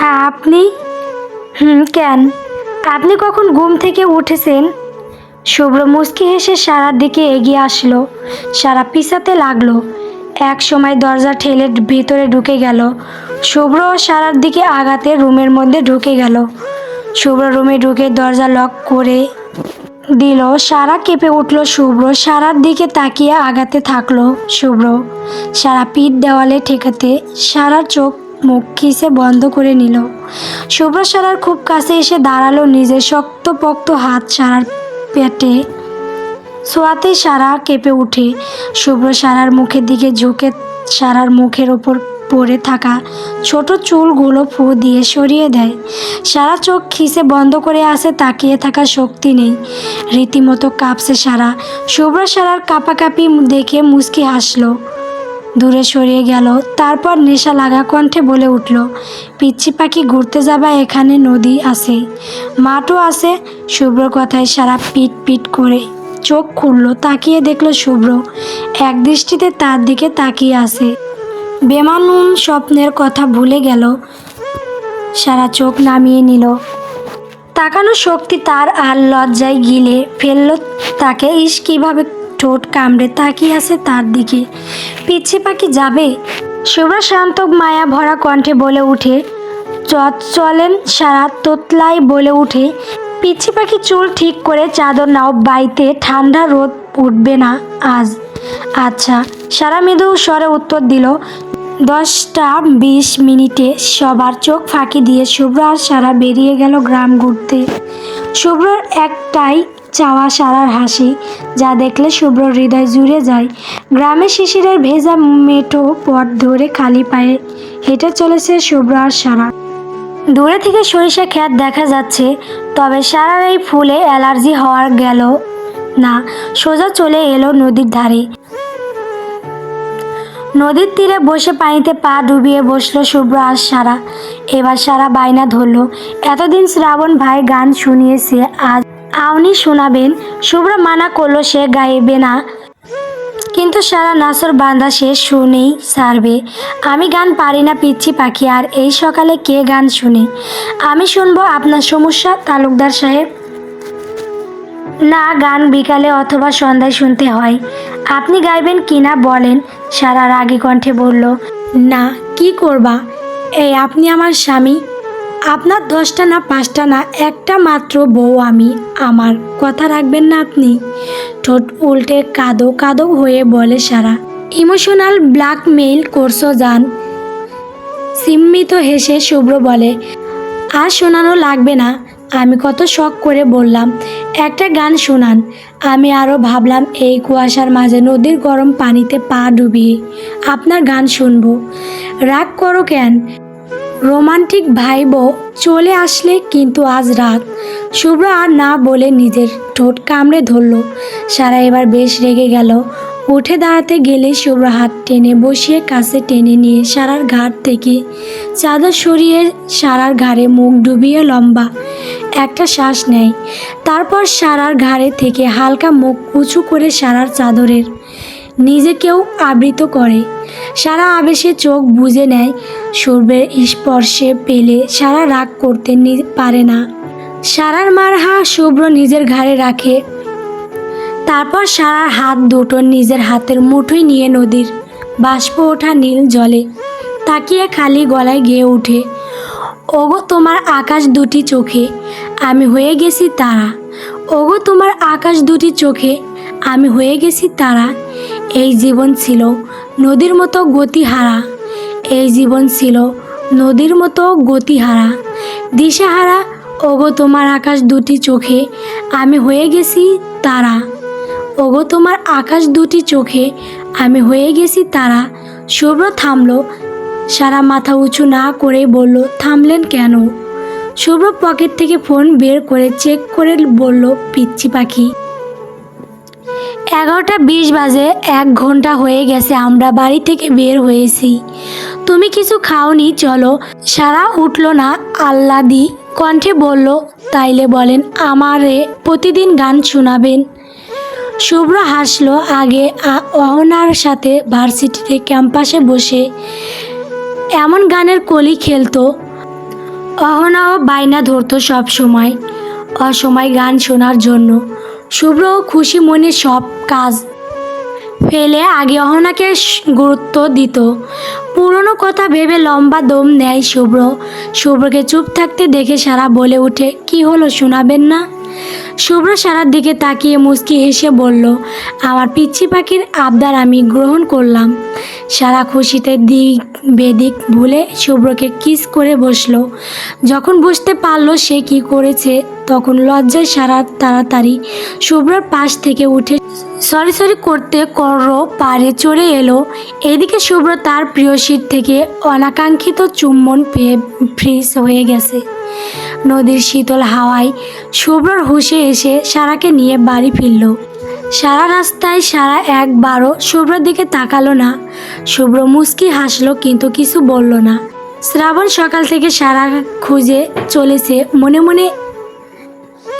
আপনি? হুম, কেন? আপনি কখন ঘুম থেকে উঠেছেন? শুভ্র মুচকি হেসে সারার দিকে এগিয়ে আসলো, সারা পিছাতে লাগল। এক সময় দরজা ঠেলে ভিতরে ঢুকে গেল। শুভ্র সারার দিকে আগাতে রুমের মধ্যে ঢুকে গেল। শুভ্র রুমে ঢুকে দরজা লক করে দিল, সারা কেঁপে উঠল শুভ্র। সারার দিকে তাকিয়ে আগাতে থাকল শুভ্র। সারা পিঠ দেওয়ালে ঠেকাতে সারার চোখ মুখ খিসে বন্ধ করে নিল। শুভ্র সারার খুব কাছে এসে দাঁড়াল নিজের শক্তপোক্ত হাত সারার পেটে। সোয়াতে সারা কেঁপে উঠে। শুভ্র সারার মুখের দিকে ঝুঁকে সারার মুখের ওপর পড়ে থাকা ছোট চুলগুলো ফু দিয়ে সরিয়ে দেয়। সারা চোখ খিসে বন্ধ করে আসে তাকিয়ে থাকার শক্তি নেই। রীতিমতো কাঁপছে সারা। শুভ্র সারার কাঁপাকাঁপি দেখে মুচকি হাসলো। দূরে সরিয়ে গেল। তারপর নেশা লাগা কণ্ঠে বলে উঠল পিচ্ছি পাখি ঘুরতে যাবা, এখানে নদী আছে, মাঠও আছে। শুভ্র কথায় সারা পিট পিট করে চোখ খুলল, তাকিয়ে দেখল শুভ্র এক দৃষ্টিতে তার দিকে তাকিয়ে আছে। বেমানুন স্বপ্নের কথা ভুলে গেল, সারা চোখ নামিয়ে নিল। তাকানো শক্তি তার আর লজ্জায় গিলে ফেলল, তাকে ইস কীভাবে ঠোঁট কামড়ে তাকিয়ে আছে তার দিকে। পিচ্ছি পাখি যাবে? শুভ্র শান্ত মায়া ভরা কণ্ঠে বলে উঠে। চট চলেন সারা তোতলাই বলে উঠে। পিচ্ছি পাখি চুল ঠিক করে চাদর নাও বাইতে, ঠান্ডা রোদ উঠবে না আজ। আচ্ছা সারা মৃদু স্বরে উত্তর দিল, দশটা বিশ মিনিটে সবার চোখ ফাঁকি দিয়ে শুভ্র আর সারা বেরিয়ে গেল গ্রাম ঘুরতে। শুভ্রর একটাই চাওয়া সারার হাসি, যা দেখলে শুভ্র হৃদয় জুড়ে যায়। গ্রামে শিশিরের ভেজা মেঠো পথ ধরে খালি পায়ে হেঁটে চলেছে শুভ্র আর সারা। দূরে থেকে সরিষা ক্ষেত দেখা যাচ্ছে, তবে সারার এই ফুলে অ্যালার্জি হওয়ার গেল না, সোজা চলে এলো নদীর ধারে। নদীর তীরে বসে পানিতে পা ডুবিয়ে বসল শুভ্র আর সারা। এবার সারা বায়না ধরলো। এতদিন শ্রাবণ ভাই গান শুনিয়েছে, আজ আপনি শোনাবেন, শুভ্র মানা করল সে গাইবে না। কিন্তু সারা নাসর বান্দা সে শুনেই সারবে। আমি গান পারি না পিচ্ছি পাখি, আর এই সকালে কে গান শুনে? আমি শুনব আপনার সমস্যা, তালুকদার সাহেব। না, গান বিকালে অথবা সন্ধ্যায় শুনতে হয়। আপনি গাইবেন কি না বলেন, সারা রাগী কণ্ঠে বলল, না, কি করবা? এই, আপনি আমার স্বামী আপনার দশটা না পাঁচটা না একটা মাত্র বউ আমি, আমার কথা রাখবেন না আপনি। ঠোঁট উল্টে কাদো কাদো হয়ে বলে সারা। ইমোশনাল ব্ল্যাকমেইল করছ যান সিম্মিত হেসে শুভ্র বলে, আর শোনানো লাগবে না। আমি কত শখ করে বললাম, একটা গান শোনান। আমি আরও ভাবলাম এই কুয়াশার মাঝে নদীর গরম পানিতে পা ডুবিয়ে আপনার গান শুনব। রাগ করো কেন? রোমান্টিক ভাইব চলে আসলে কিন্তু আজ রাত। শুভ্র আর না বলে নিজের ঠোঁট কামড়ে ধরল। সারা এবার বেশ রেগে গেল। উঠে দাঁড়াতে গেলে শুভ্র হাত টেনে বসিয়ে কাছে টেনে নিয়ে সারার ঘাট থেকে চাদর সরিয়ে সারার ঘাড়ে মুখ ডুবিয়ে লম্বা একটা শ্বাস নেয়। তারপর সারার ঘাড়ে থেকে হালকা মুখ উঁচু করে সারার চাদরের নিজেকেও আবৃত করে। সারা আবেশে চোখ বুঝে নেয় সূর্যের স্পর্শে পেলে সারা রাগ করতে পারে না। সারার মারহা শুভ্র নিজের ঘাড়ে রাখে। তারপর সারার হাত দুটো নিজের হাতের মুঠোয় নিয়ে নদীর বাষ্প ওঠা নীল জলে তাকিয়ে খালি গলায় গেয়ে ওঠে ওগো তোমার আকাশ দুটি চোখে, আমি হয়ে গেছি তারা। ওগো তোমার আকাশ দুটি চোখে, আমি হয়ে গেছি তারা। এই জীবন ছিল নদীর মতো গতিহারা। এই জীবন ছিল নদীর মতো গতিহারা। দিশাহারা, ওগো তোমার আকাশ দুটি চোখে, আমি হয়ে গেছি তারা। ওগো তোমার আকাশ দুটি চোখে, আমি হয়ে গেছি তারা। শুভ্র থামলো। সারা মাথা উঁচু না করে বলল, থামলেন কেন? শুভ্র পকেট থেকে ফোন বের করে চেক করে বলল পিচ্ছি পাখি। এগারোটা বিশ বাজে, এক ঘণ্টা হয়ে গেছে, আমরা বাড়ি থেকে বের হয়েছি। তুমি কিছু খাওনি, চলো। সারা উঠল না আল্লাদি কণ্ঠে বলল, তাইলে বলেন, আমারে প্রতিদিন গান শোনাবেন। শুভ্র হাসলো আগে অহনার সাথে ভার্সিটিতে ক্যাম্পাসে বসে এমন গানের কলি খেলতো। অহনাও বায়না ধরতো সব সময়, অসময় গান শোনার জন্য। শুভ্র খুশি মনে সব কাজ ফেলে আগে অহনাকে গুরুত্ব দিত। পুরনো কথা ভেবে লম্বা দম নেয় শুভ্র। শুভ্রকে চুপ থাকতে দেখে সারা বলে উঠে, কি হলো, শোনাবেন না? শুভ্র সারার দিকে তাকিয়ে মুচকি হেসে বলল, আমার পিচ্ছি পাখির আবদার আমি গ্রহণ করলাম। সারা খুশিতে দিক বেদিক ভুলে শুভ্রকে কিস করে বসল। যখন বুঝতে পারল সে কি করেছে, তখন লজ্জায় সারা তাড়াতাড়ি শুভ্রর পাশ থেকে উঠে সরি সরি করতে কর্র পারে চড়ে এলো। এদিকে শুভ্র তার প্রিয় শীত থেকে অনাকাঙ্ক্ষিত চুম্বন পেয়ে ফ্রিজ হয়ে গেছে। নদীর শীতল হাওয়ায় শুভ্রর হুশে এসে সারাকে নিয়ে বাড়ি ফিরল। সারা রাস্তায় সারা একবারও শুভ্রর দিকে তাকালো না। শুভ্র মুস্কি হাসলো কিন্তু কিছু বলল না। শ্রাবণ সকাল থেকে সারা খুঁজে চলেছে মনে মনে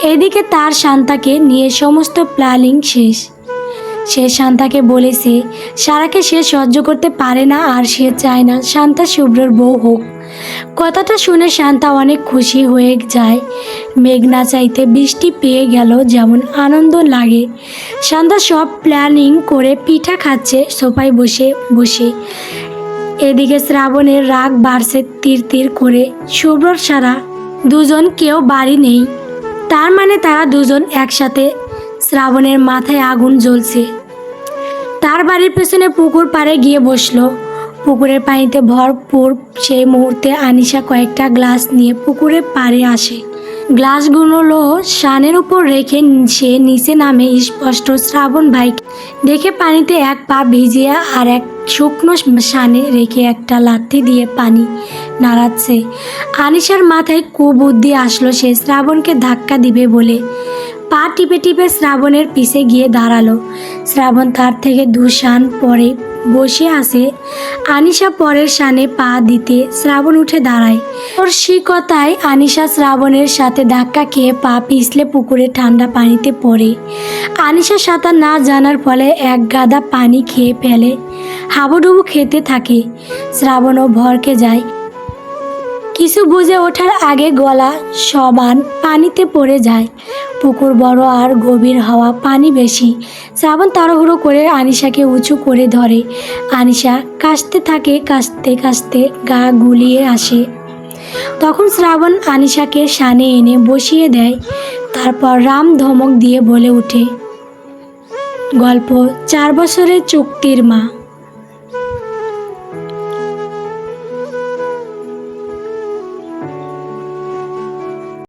এদিকে তার শান্তাকে নিয়ে সমস্ত প্ল্যানিং শেষ। সে শান্তাকে বলেছে, সারাকে সে সহ্য করতে পারে না আর সে চায় না শান্তা শুভ্রর বউ হোক। কথাটা শুনে শান্তা অনেক খুশি হয়ে যায়। মেঘনা চাইতে বৃষ্টি পেয়ে গেল, যেমন আনন্দ লাগে। শান্তা সব প্ল্যানিং করে পিঠা খাচ্ছে, সোফায় বসে বসে। এদিকে শ্রাবণের রাগ বাড়ছে তীর তীর করে। শুভ্রর সারা দুজন কেউ বাড়ি নেই। তার মানে তারা দুজন একসাথে। শ্রাবণের মাথায় আগুন জ্বলছে। তার বাড়ির পেছনে পুকুর পাড়ে গিয়ে বসল। পুকুরের পানিতে ভরপুর সেই মুহূর্তে আনিশা কয়েকটা গ্লাস নিয়ে পুকুরে পাড়ে আসে। গ্লাসগুলো শানের উপর রেখে সে নিচে নামে স্পষ্ট শ্রাবণ ভাই দেখে পানিতে এক পা ভিজিয়ে আর এক শুকনো শানে রেখে একটা লাঠি দিয়ে পানি নাড়াচ্ছে। আনিশার মাথায় কুবুদ্ধি আসলো, সে শ্রাবণকে ধাক্কা দিবে বলে। পা টিপে টিপে শ্রাবণের পিছে গিয়ে দাঁড়াল। শ্রাবণ তার থেকে দু শান পরে বসে আসে আনিশা পরের শানে পা দিতে শ্রাবণ উঠে দাঁড়ায়। ওর শিকতায় আনিশা শ্রাবণের সাথে ধাক্কা খেয়ে পা পিছলে পুকুরে ঠান্ডা পানিতে পড়ে। আনিশা সাঁতার না জানার ফলে এক গাদা পানি খেয়ে ফেলে। হাবুডুবু খেতে থাকে। শ্রাবণও ভরকে যায়। কিছু বুঝে ওঠার আগে গলা সমান পানিতে পড়ে যায়। পুকুর বড় আর গভীর হওয়া, পানি বেশি। শ্রাবণ তাড়াহুড়ো করে আনিশাকে উঁচু করে ধরে। আনিশা কাশতে থাকে, কাশতে কাশতে গা গুলিয়ে আসে। তখন শ্রাবণ আনিশাকে সানে এনে বসিয়ে দেয়। তারপর রাম ধমক দিয়ে বলে ওঠে, গল্প চার বছরের চুক্তির মা।